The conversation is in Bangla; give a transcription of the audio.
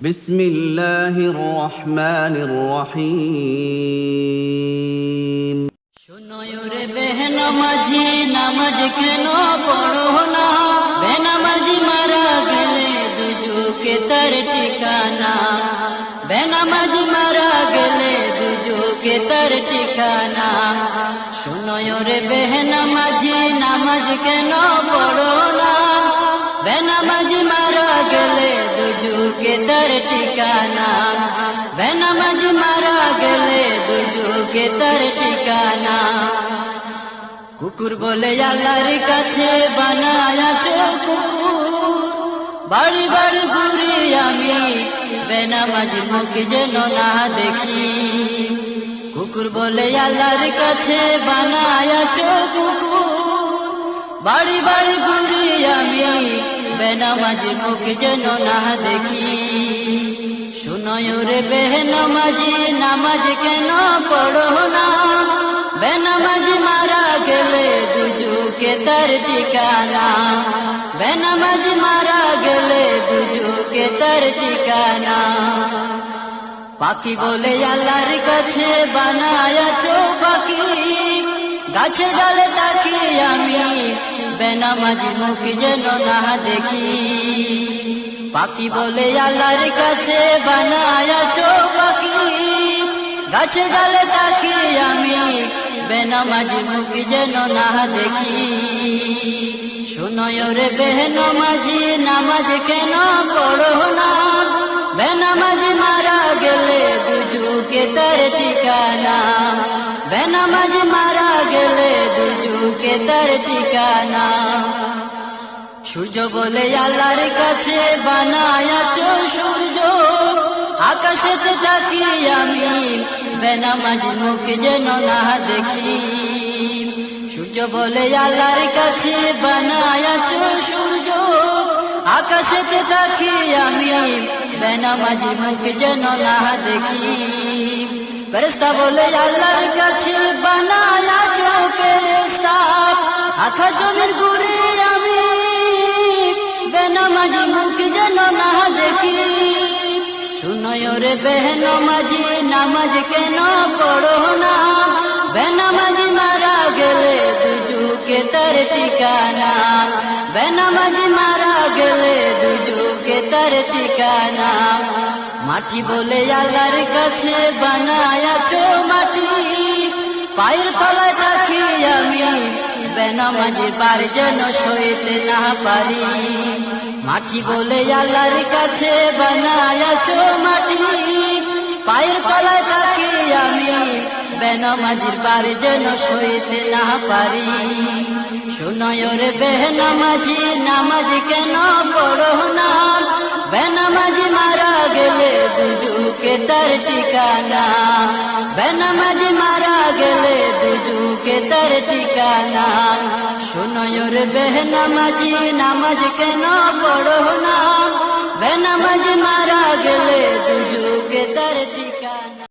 بسم الله الرحمن الرحيم শুনয়রে বেহন মাঝি নামাজ কেন পড়ো না বেনামাজি মারা গেলে দুজুকে তার ঠিকানা বেনামাজি মারা গেলে দুজুকে তার ঠিকানা শুনয়রে বেহন মাঝি নামাজ কেন পড়ো না দুজুকে তার ঠিকানা। বেনামাজি মারা গেলে দুজুকে তার ঠিকানা। কুকুর বলে, আল্লাহর কাছে বানায়াছো কুকুর। বাড়ি বাড়ি ঘুরি আমি বেনামাজির মুখ যেন না দেখি। কুকুর বলে, আল্লাহর কাছে বানায়াছো কুকুর। বাড়ি বাড়ি ঘুরি আমি বেনামাজি মুখ যেন না দেখি। শুনয় রে বেহনামাজি নামাজ কেন পড়ো না? বেনামাজি মারা গেলে দুজুকে তার ঠিকানা। বেনামাজি মারা গেলে দুজুকে তার ঠিকানা। পাখি বলে, আল্লাহর কাছে বানায় বানায়াছো পাখি। গাছে ডালে তাকি আমি বেনামাজি মুখ যেন না দেখি। পাখি বলে, আল্লাহর কাছে বানায়াছো পাখি। গাছে গালে তাকি আমি বেনামাজি মুখ যেন না দেখি। শুনয় রে বেহনামাজি, নামাজ কেন পড়ো না? বেনামাজি মারা তার ঠিকানা। সূর্য বলে আল্লাহর কাছে বানায়াছো সূর্য। আকাশেতে থাকি আমি, বেনামাজি মুখ যেন না দেখি। সূর্য বলে আল্লাহর কাছে বানায়াছো সূর্য। আকাশেতে থাকি আমি, বেনামাজি মুখ যেন না দেখি। বলে আল্লাহর কাছে ফেরেস্তা আখা জমির ঘুরে আমি বেনামাজি মুখ যেন না দেখি। শুনয় রে বেহনামাজি নামাজ কেন পড়ো না? বেনামাজি মারা গেলে দুজুকে তার ঠিকানা। বেনামাজি মারা গেলে দুজুকে তার ঠিকানা। মাটি বলে আল্লাহর কাছে বানায়াছো মাটি। পায়ের তলায় থাকি আমি বেনামাজি পার যেন সইতে না পারি। মাটি বলে আল্লাহর কাছে বানায়াছো মাটি। পায়ের তলায় থাকি আমি বেনামাজির পার যেন সইতে না পারি। শুনয় রে বেহনামাজি নামাজ কেন পড়ো না? বেনামাজি মারা গেলে দুজুকে তার ঠিকানা। বেনামাজি মারা গেলে দুজুকে তার ঠিকানা। শুনয় রে বেহনামাজি নামাজ কেন পড়ো না? বেনামাজ মারা গেলে